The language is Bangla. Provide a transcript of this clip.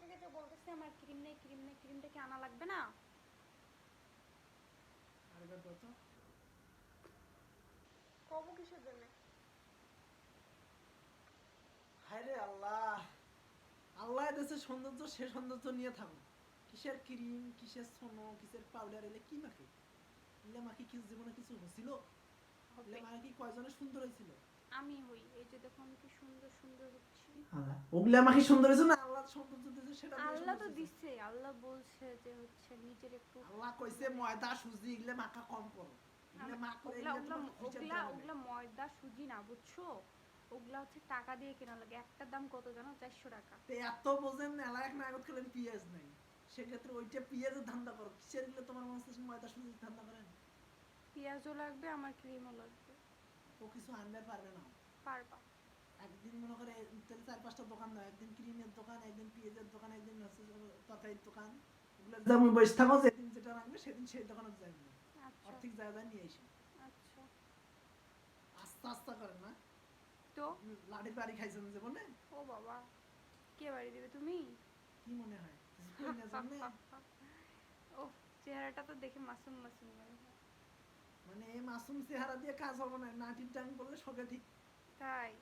আছে আমার ক্রিম নেই ক্রিম নেই ক্রিমটা কি আনা লাগবে না? কব কিসের জন্য? হায় রে আল্লাহ! আল্লাহ দেশে সৌন্দর্য সে সৌন্দর্য নিয়ে থাকো কিসের ক্রিম কিসের সোনো কিসের পাউডার এলে কি মাখে? এলে মাখি কি জীবনে কিছু হছিল এলে মাখি কয়জনে সুন্দর হয়েছিল? আমি হই। এই যে দেখুন কি সুন্দর সুন্দর হচ্ছি। ওগুলা মাখি সুন্দর হয়েছে না? আল্লাহ সৌন্দর্য সেটা আল্লাহ তো। দিচ্ছে আল্লাহ বলছে যে হচ্ছে নিজের একটু আল্লাহ কইছে ময়দা সুজি এগুলা মাখা কম করো। এগুলা ওগুলা ওগুলা তোমার হিসাব ওগুলা জানা নেই। ওগুলা ময়দা সুজি না বুঝছ? ওগুলা হচ্ছে টাকা দিয়ে কেনা লাগে। একটার দাম কত জানো? চারশো টাকা। তো এত বোঝেন এলাক নাগত খেলেন পিঁয়াজ নাই। সেক্ষেত্রে ওইটা পিঁয়াজের ধান্দা করো কিসের তোমার মনে হচ্ছে ময়দা সুজির ধান্দা করেন? পেঁয়াজও লাগবে আমার ক্রিমও লাগবে। ও কিছু আনতে পারবে না। একদিন মনে করে তাহলে চার পাঁচটা দোকান নয় একদিন ক্রিমের দোকান একদিন পেঁয়াজের দোকান একদিন তরকারির দোকান। এগুলো যেমন বসে থাকো যেদিন যেটা রাখবে সেদিন সেই দোকানে যাবে আচ্ছা। জায়গায় নিয়ে আচ্ছা। আস্তে আস্তে করেন না? তো? বাড়ি খাইছেন জীবনে? ও বাবা কে বাড়ি দেবে তুমি? কি মনে হয়? ও চেহারাটা তো দেখে মাসুম মাসুম মনে মানে মাসুম চেহারা দিয়ে কাজ হবে না নাটির টাং করলে সবে ঠিক। তাই?